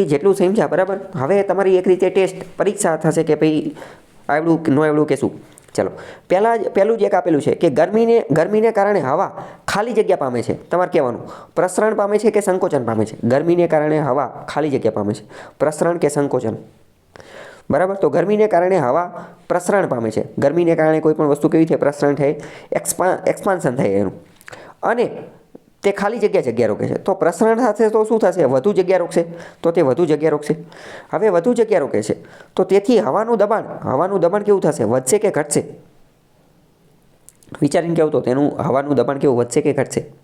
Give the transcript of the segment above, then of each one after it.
સુધી જેટલું સમજ્યા બરાબર? હવે તમારી એક રીતે ટેસ્ટ પરીક્ષા થશે કે ભાઈ આવડું કે ન આવડું કે શું? ચલો. પહેલાં જ, પહેલું જ એક આપેલું છે કે ગરમીને ગરમીને કારણે હવા ખાલી જગ્યા પામે છે. તમારે કહેવાનું. પ્રસરણ પામે છે કે સંકોચન પામે છે? ગરમીને કારણે હવા ખાલી જગ્યા પામે છે. પ્રસરણ કે સંકોચન? બરાબર? તો ગરમીને કારણે હવા પ્રસરણ પામે છે. ગરમીને કારણે કોઈ પણ વસ્તુ કેવી થાય? પ્રસરણ થાય. એક્સપા એક્સપાન્સન થાય એનું. અને તે ખાલી જગ્યા જગ્યા રોકે છે. તો પ્રસરણ સાથે તો શું થશે? વધુ જગ્યા રોકશે. તો તે વધુ જગ્યા રોકશે. હવે વધુ જગ્યા રોકે છે. તો તેથી હવાનું દબાણ હવાનું દબાણ કેવું થશે? વધશે કે ઘટશે? વિચારીને કેવું તો તેનું હવાનું દબાણ કેવું? વધશે કે ઘટશે?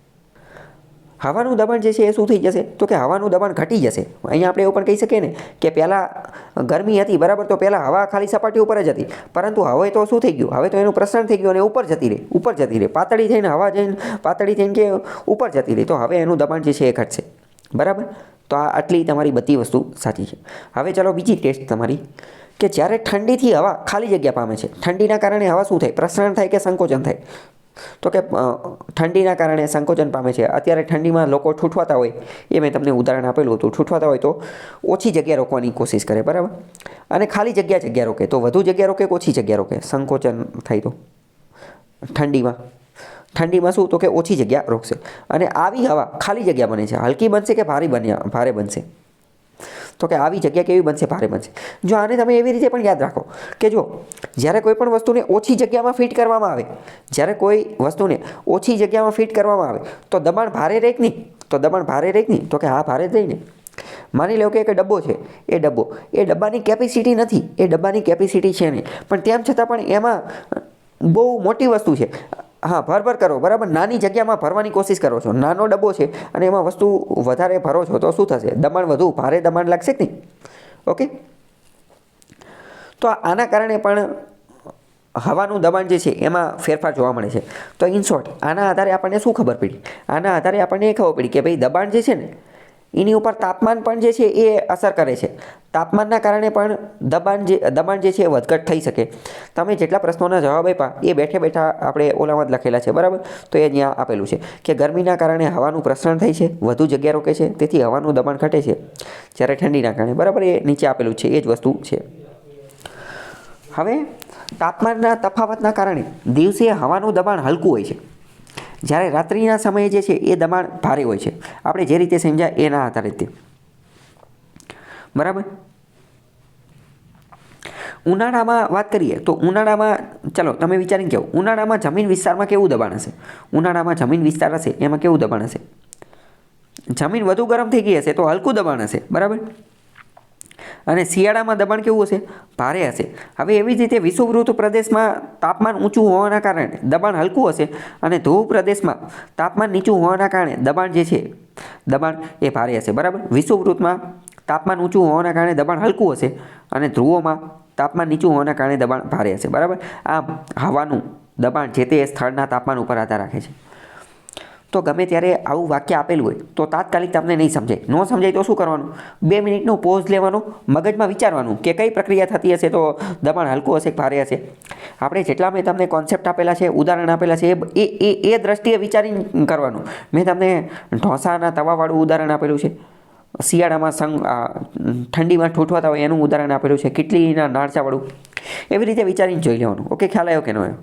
હવાનું દબાણ જે છે એ શું થઈ જશે? તો કે હવાનું દબાણ ઘટી જશે. અહીંયા આપણે એવું પણ કહી શકીએ ને કે પહેલાં ગરમી હતી, બરાબર, તો પહેલાં હવા ખાલી સપાટી ઉપર જ હતી. પરંતુ હવે તો શું થઈ ગયું? હવે તો એનું પ્રસરણ થઈ ગયું અને ઉપર જતી રહી, ઉપર જતી રહી. પાતળી થઈને હવા જઈને, પાતળી થઈને કે ઉપર જતી રહી. તો હવે એનું દબાણ જે છે એ ઘટશે. બરાબર? તો આ આટલી તમારી બધી વસ્તુ સાચી છે. હવે ચાલો બીજી ટેસ્ટ તમારી. કે જ્યારે ઠંડીથી હવા ખાલી જગ્યા પામે છે. ઠંડીના કારણે હવા શું થાય? પ્રસરણ થાય કે સંકોચન થાય? તો કે ઠંડીના કારણે સંકોચન પામે છે. અત્યારે ઠંડીમાં લોકો ઠૂઠવાતા હોય, એ મેં તમને ઉદાહરણ આપેલું હતું. ઠૂઠવાતા હોય તો ઓછી જગ્યા રોકવાની કોશિશ કરે, બરાબર? અને ખાલી જગ્યા જગ્યા રોકે. તો વધુ જગ્યા રોકે કે ઓછી જગ્યા રોકે? સંકોચન થાય તો. ઠંડીમાં. ઠંડીમાં શું? તો કે ઓછી જગ્યા રોકશે. અને આવી હવા ખાલી જગ્યા બને છે. હલકી બનશે કે ભારે બન્યા, ભારે બનશે? તો કે આવી જગ્યા કેવી બનશે? ભારે બનશે. જો આને તમે એવી રીતે પણ યાદ રાખો કે જો જ્યારે કોઈ પણ વસ્તુને ઓછી જગ્યામાં ફિટ કરવામાં આવે, જ્યારે કોઈ વસ્તુને ઓછી જગ્યામાં ફિટ કરવામાં આવે, તો દબાણ ભારે રહે કે નહીં, તો દબાણ ભારે રહે કે નહીં, તો કે હા, ભારે જ રહે ને. માની લો કે એક ડબ્બો છે, એ ડબ્બો, એ ડબ્બાની કેપેસિટી નથી, એ ડબ્બાની કેપેસિટી છે નહીં. પણ તેમ છતાં પણ એમાં બહુ મોટી વસ્તુ છે. હા, ભર ભર કરો, બરાબર? નાની જગ્યામાં ભરવાની કોશિશ કરો છો. નાનો ડબ્બો છે અને એમાં વસ્તુ વધારે ભરો છો, તો શું થશે? દબાણ વધુ, ભારે દબાણ લાગશે કે નહીં? ઓકે? તો આના કારણે પણ હવાનું દબાણ જે છે એમાં ફેરફાર જોવા મળે છે. તો ઇન શોર્ટ આના આધારે આપણને શું ખબર પડી? આના આધારે આપણને એ ખબર પડી કે ભાઈ દબાણ જે છે ને, એની ઉપર તાપમાન પણ જે છે એ અસર કરે છે. તાપમાનના કારણે પણ દબાણ જે દબાણ જે છે એ વધઘટ થઈ શકે. તમે જેટલા પ્રશ્નોના જવાબ આપ્યા, એ બેઠે બેઠા આપણે ઓલામાં જ લખેલા છે, બરાબર? તો એ ત્યાં આપેલું છે કે ગરમીના કારણે હવાનું પ્રસરણ થાય છે, વધુ જગ્યા રોકે છે, તેથી હવાનું દબાણ ઘટે છે. જ્યારે ઠંડીના કારણે, બરાબર? એ નીચે આપેલું છે, એ જ વસ્તુ છે. હવે તાપમાનના તફાવતના કારણે દિવસે હવાનું દબાણ હલકું હોય છે. જ્યારે રાત્રિના સમયે જે છે એ દબાણ ભારે હોય છે. આપણે જે રીતે સમજ્યા એના આધારે તે. બરાબર? ઉનાળામાં વાત કરીએ તો ઉનાળામાં, ચલો તમે વિચારીને કહો, ઉનાળામાં જમીન વિસ્તારમાં કેવું દબાણ હશે? ઉનાળામાં જમીન વિસ્તાર હશે, એમાં કેવું દબાણ હશે? જમીન વધુ ગરમ થઈ ગઈ હશે તો હલકું દબાણ હશે, બરાબર? અને શિયાળામાં દબાણ કેવું હશે? ભારે હશે. હવે એવી જ રીતે વિષુવવૃત્ત પ્રદેશમાં તાપમાન ઊંચું હોવાના કારણે દબાણ હલકું હશે અને ધ્રુવ પ્રદેશમાં તાપમાન નીચું હોવાના કારણે દબાણ જે છે, દબાણ એ ભારે હશે. બરાબર? વિષુવવૃત્તમાં તાપમાન ઊંચું હોવાના કારણે દબાણ હલકું હશે અને ધ્રુવોમાં તાપમાન નીચું હોવાના કારણે દબાણ ભારે હશે. બરાબર? આમ હવાનું દબાણ જે તે સ્થળના તાપમાન ઉપર આધાર રાખે છે. તો ગમે ત્યારે આવું વાક્ય આપેલું હોય, તો તાત્કાલિક તમને નહીં સમજાય. ન સમજાય તો શું કરવાનું? બે મિનિટનો પોઝ લેવાનો, મગજમાં વિચારવાનું કે કઈ પ્રક્રિયા થતી હશે તો દબાણ હલકું હશે ભારે હશે. આપણે જેટલા મેં તમને કોન્સેપ્ટ આપેલા છે, ઉદાહરણ આપેલા છે, એ એ એ દ્રષ્ટિએ વિચારીને કરવાનું. મેં તમને ઢોસાના તવાવાળું ઉદાહરણ આપેલું છે. શિયાળામાં સંગ ઠંડીમાં ઠૂંઠવાતા હોય એનું ઉદાહરણ આપેલું છે. કેટલીના નાળચાવાળું એવી રીતે વિચારીને જોઈ લેવાનું. ઓકે, ખ્યાલ આવ્યો કે ન આવ્યો?